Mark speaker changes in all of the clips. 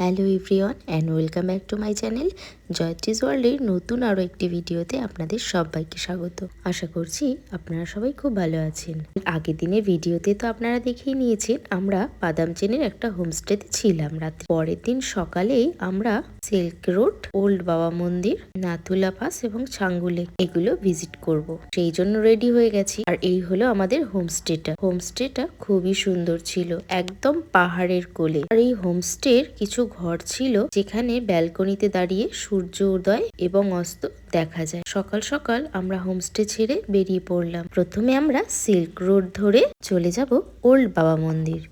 Speaker 1: Hello everyone and welcome back to my channel. জয়ত্রিস ওয়ার্ল্ডের নতুন আরও একটি ভিডিওতে আপনাদের সবাইকে স্বাগত আশা করছি আপনারা সবাই খুব ভালো আছেন আগের দিনের ভিডিওতে তো আপনারা দেখেই নিয়েছেন আমরা বাদাম চেনের একটা হোমস্টেতে ছিলাম রাত পরের দিন সকালেই আমরা সিল্ক রোড ওল্ড বাবা মন্দির নাথুলা পাস এবং ছাঙ্গুলে এগুলো ভিজিট করব। সেই জন্য রেডি হয়ে গেছি আর এই হলো আমাদের হোমস্টেটা হোমস্টেটা খুবই সুন্দর ছিল একদম পাহাড়ের কোলে আর এই হোমস্টের কিছু ঘর ছিল যেখানে ব্যালকনিতে দাঁড়িয়ে সূর্য উদয় এবং অস্ত দেখা যায় সকাল সকাল আমরা হোমস্টে ছেড়ে বেরিয়ে পড়লাম প্রথমে আমরা সিল্ক রোড ধরে চলে যাব ওল্ড বাবা মন্দির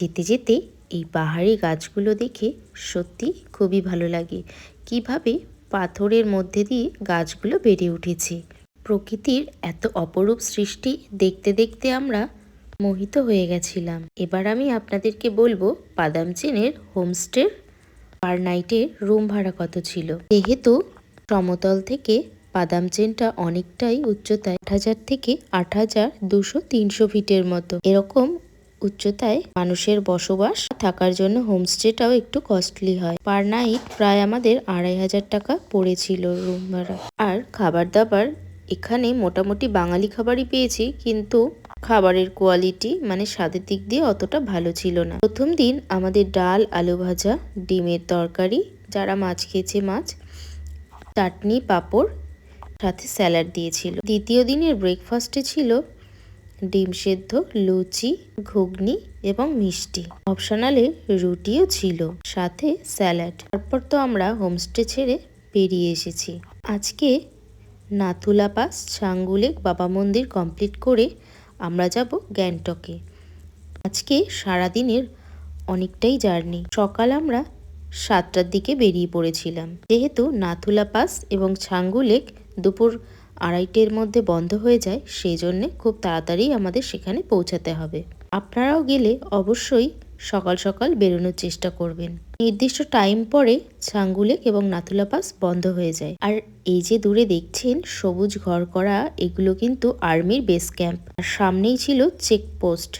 Speaker 1: যেতে যেতে এই পাহাড়ি গাছগুলো দেখে সত্যি খুবই ভালো লাগে কিভাবে পাথরের মধ্যে দিয়ে গাছগুলো বেড়ে উঠেছে প্রকৃতির এত অপরূপ সৃষ্টি দেখতে দেখতে আমরা মোহিত হয়ে গেছিলাম এবার আমি আপনাদেরকে বলবো বাদাম চেনের হোমস্টের পার নাইটের রুম ভাড়া কত ছিল যেহেতু সমতল থেকে বাদাম চেনটা অনেকটাই উচ্চতায় আট হাজার থেকে আট হাজার দুশো তিনশো ফিটের মতো এরকম উচ্চতায় মানুষের বসবাস থাকার জন্য হোমস্টেটাও একটু কস্টলি হয় পার নাইট প্রায় আমাদের আড়াই হাজার টাকা পড়েছিল রুম ভাড়া আর খাবার দাবার এখানে মোটামুটি বাঙালি খাবারই পেয়েছি কিন্তু খাবারের কোয়ালিটি মানে স্বাদের দিক দিয়ে অতটা ভালো ছিল না প্রথম দিন আমাদের ডাল আলু ভাজা ডিমের তরকারি যারা মাছ খেয়েছে মাছ চাটনি পাঁপড় সাথে স্যালাড দিয়েছিল দ্বিতীয় দিনের ব্রেকফাস্টে ছিল ডিম সেদ্ধ লুচি ঘুগনি এবং মিষ্টি অপশনালে রুটিও ছিল সাথে স্যালাড তারপর তো আমরা হোমস্টে ছেড়ে বেরিয়ে এসেছি আজকে নাথুলা পাস সাঙ্গুলেক বাবা মন্দির কমপ্লিট করে আমরা যাব গ্যাংটকে আজকে সারাদিনের অনেকটাই জার্নি সকাল আমরা সাতটার দিকে বেরিয়ে পড়েছিলাম যেহেতু নাথুলা পাস এবং ছাঙ্গু লেক দুপুর আড়াইটের মধ্যে বন্ধ হয়ে যায় সেই জন্যে খুব তাড়াতাড়ি আমাদের সেখানে পৌঁছাতে হবে আপনারাও গেলে অবশ্যই সকাল সকাল বেরোনোর চেষ্টা করবেন নির্দিষ্ট টাইম পরে ছাঙ্গুলেক এবং নাথুলা পাস বন্ধ হয়ে যায় আর এই যে দূরে দেখছেন সবুজ ঘর করা এগুলো কিন্তু আর্মির বেস ক্যাম্প আর সামনেই ছিল চেকপোস্ট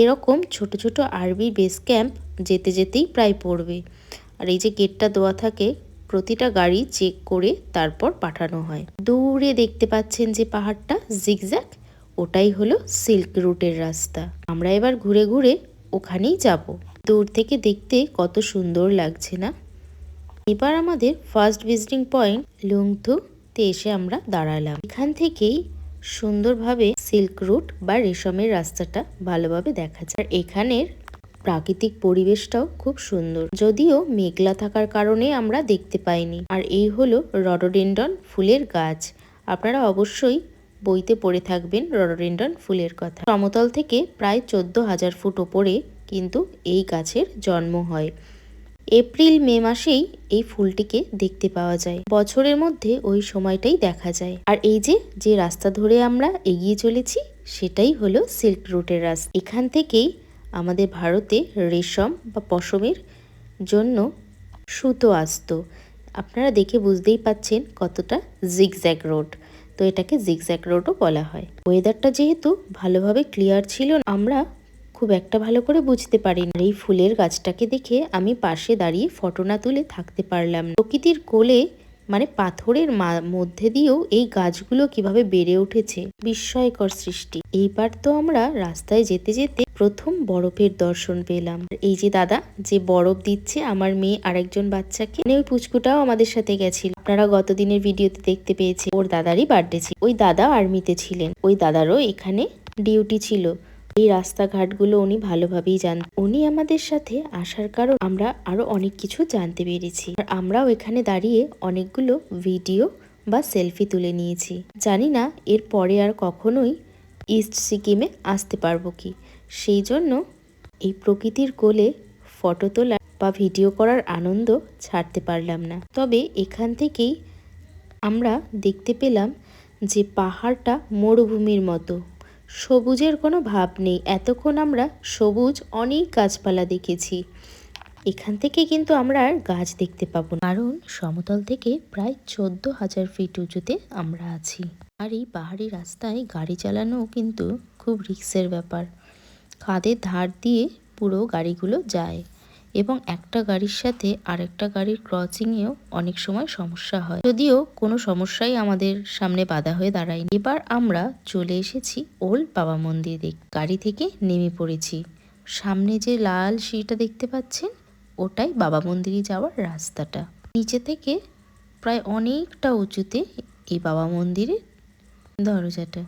Speaker 1: এরকম ছোট ছোট আর্মির বেস ক্যাম্প যেতে যেতেই প্রায় পড়বে আর এই যে গেটটা দেওয়া থাকে প্রতিটা গাড়ি চেক করে তারপর পাঠানো হয় দূরে দেখতে পাচ্ছেন যে পাহাড়টা জিগজ্যাক ওটাই হলো সিল্ক রুটের রাস্তা আমরা এবার ঘুরে ঘুরে ওখানেই যাব দূর থেকে দেখতে কত সুন্দর লাগছে না এবার আমাদের ফার্স্ট ভিজিটিং পয়েন্ট লুংথুতে এসে আমরা দাঁড়ালাম এখান থেকেই সুন্দরভাবে সিল্ক রুট বা রেশমের রাস্তাটা ভালোভাবে দেখা যায় আর এখানের প্রাকৃতিক পরিবেশটাও খুব সুন্দর যদিও মেঘলা থাকার কারণে আমরা দেখতে পাইনি আর এই হলো রডোডেন্ডন ফুলের গাছ আপনারা অবশ্যই বইতে পড়ে থাকবেন রডরিন্ডন ফুলের কথা সমতল থেকে প্রায় চোদ্দ হাজার ফুট ওপরে কিন্তু এই গাছের জন্ম হয় এপ্রিল মে মাসেই এই ফুলটিকে দেখতে পাওয়া যায় বছরের মধ্যে ওই সময়টাই দেখা যায় আর এই যে যে রাস্তা ধরে আমরা এগিয়ে চলেছি সেটাই হলো সিল্ক রুটের রাস্তা এখান থেকেই আমাদের ভারতে রেশম বা পশমের জন্য সুতো আসত আপনারা দেখে বুঝতেই পাচ্ছেন কতটা জিগজ্যাগ রোড তো এটাকে জিগজ্যাক রোডও বলা হয় ওয়েদারটা যেহেতু ভালোভাবে ক্লিয়ার ছিল আমরা খুব একটা ভালো করে বুঝতে পারিনি এই ফুলের গাছটাকে দেখে আমি পাশে দাঁড়িয়ে ফটো না তুলে থাকতে পারলাম প্রকৃতির কোলে মানে পাথরের মধ্যে দিয়েও এই গাছগুলো কিভাবে বেড়ে উঠেছে বিস্ময়কর সৃষ্টি এইবার তো আমরা রাস্তায় যেতে যেতে প্রথম বরফের দর্শন পেলাম এই যে দাদা যে বরফ দিচ্ছে আমার মেয়ে আরেকজন বাচ্চাকে মানে ওই পুচকুটাও আমাদের সাথে গেছিল আপনারা গতদিনের ভিডিওতে দেখতে পেয়েছে ওর দাদারই বার্থডে ছিল ওই দাদা আর্মিতে ছিলেন ওই দাদারও এখানে ডিউটি ছিল এই রাস্তাঘাটগুলো উনি ভালোভাবেই জান উনি আমাদের সাথে আসার কারণ আমরা আরও অনেক কিছু জানতে পেরেছি আর আমরাও এখানে দাঁড়িয়ে অনেকগুলো ভিডিও বা সেলফি তুলে নিয়েছি জানি না এর পরে আর কখনোই ইস্ট সিকিমে আসতে পারবো কি সেই জন্য এই প্রকৃতির কোলে ফটো তোলা বা ভিডিও করার আনন্দ ছাড়তে পারলাম না তবে এখান থেকেই আমরা দেখতে পেলাম যে পাহাড়টা মরুভূমির মতো সবুজের কোনো ভাব নেই এতক্ষণ আমরা সবুজ অনেক গাছপালা দেখেছি এখান থেকে কিন্তু আমরা আর গাছ দেখতে পাবো না কারণ সমতল থেকে প্রায় চোদ্দ হাজার ফিট উঁচুতে আমরা আছি আর এই পাহাড়ি রাস্তায় গাড়ি চালানো কিন্তু খুব রিক্সের ব্যাপার খাদের ধার দিয়ে পুরো গাড়িগুলো যায় এবং একটা গাড়ির সাথে আরেকটা গাড়ির ক্রসিংয়েও অনেক সময় সমস্যা হয় যদিও কোনো সমস্যাই আমাদের সামনে বাধা হয়ে দাঁড়ায়নি এবার আমরা চলে এসেছি ওল্ড বাবা মন্দির দেখ গাড়ি থেকে নেমে পড়েছি সামনে যে লাল সিঁড়িটা দেখতে পাচ্ছেন ওটাই বাবা মন্দিরে যাওয়ার রাস্তাটা নিচে থেকে প্রায় অনেকটা উঁচুতে এই বাবা মন্দিরের দরজাটা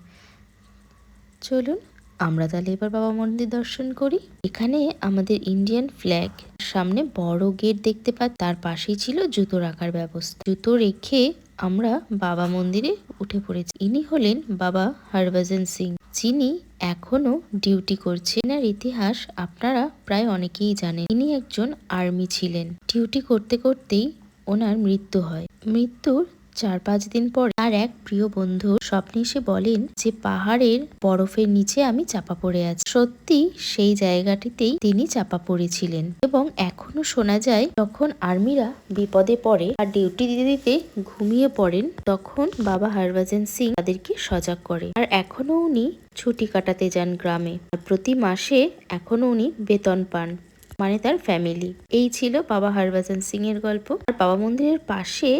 Speaker 1: চলুন আমরা তাহলে এবার বাবা মন্দির দর্শন করি এখানে আমাদের ইন্ডিয়ান ফ্ল্যাগ সামনে বড় গেট দেখতে পাই তার পাশেই ছিল জুতো রাখার ব্যবস্থা জুতো রেখে আমরা বাবা মন্দিরে উঠে পড়েছি ইনি হলেন বাবা হরভজন সিং যিনি এখনো ডিউটি করছেন এনার ইতিহাস আপনারা প্রায় অনেকেই জানেন ইনি একজন আর্মি ছিলেন ডিউটি করতে করতেই ওনার মৃত্যু হয় মৃত্যুর চার পাঁচ দিন পর তার এক প্রিয় বন্ধু স্বপ্নে সে বলেন যে পাহাড়ের বরফের নিচে আমি চাপা পড়ে আছি সত্যি সেই জায়গাটিতেই তিনি চাপা পড়েছিলেন এবং এখনো শোনা যায় যখন আর্মিরা বিপদে পড়ে আর ডিউটি দিতে দিতে ঘুমিয়ে পড়েন তখন বাবা হরভজন সিং তাদেরকে সজাগ করে আর এখনো উনি ছুটি কাটাতে যান গ্রামে আর প্রতি মাসে এখনো উনি বেতন পান মানে তার ফ্যামিলি এই ছিল বাবা হরভজন সিং এর গল্প আর বাবা মন্দিরের পাশে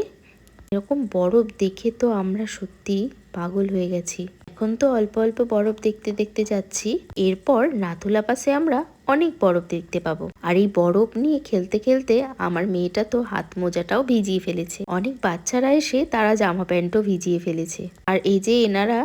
Speaker 1: এরকম বরফ দেখে তো আমরা সত্যি পাগল হয়ে গেছি এখন তো অল্প অল্প বরফ দেখতে দেখতে যাচ্ছি এরপর নাথুলা পাশে আমরা অনেক বরফ দেখতে পাবো আর এই বরফ নিয়ে খেলতে খেলতে আমার মেয়েটা তো হাত মোজাটাও ভিজিয়ে ফেলেছে অনেক বাচ্চারা এসে তারা জামা প্যান্টও ভিজিয়ে ফেলেছে আর এই যে এনারা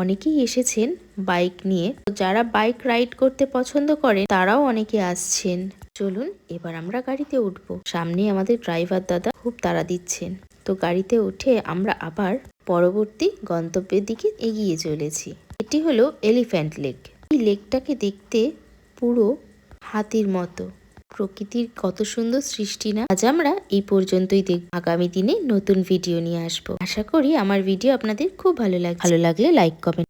Speaker 1: অনেকেই এসেছেন বাইক নিয়ে যারা বাইক রাইড করতে পছন্দ করেন তারাও অনেকে আসছেন চলুন এবার আমরা গাড়িতে উঠবো সামনে আমাদের ড্রাইভার দাদা খুব তাড়া দিচ্ছেন তো গাড়িতে উঠে আমরা আবার পরবর্তী গন্তব্যের দিকে এগিয়ে চলেছি এটি হলো এলিফ্যান্ট লেক এই লেকটাকে দেখতে পুরো হাতির মতো প্রকৃতির কত সুন্দর সৃষ্টি না আজ আমরা এই পর্যন্তই দেখব আগামী দিনে নতুন ভিডিও নিয়ে আসবো আশা করি আমার ভিডিও আপনাদের খুব ভালো লাগে ভালো লাগলে লাইক কমেন্ট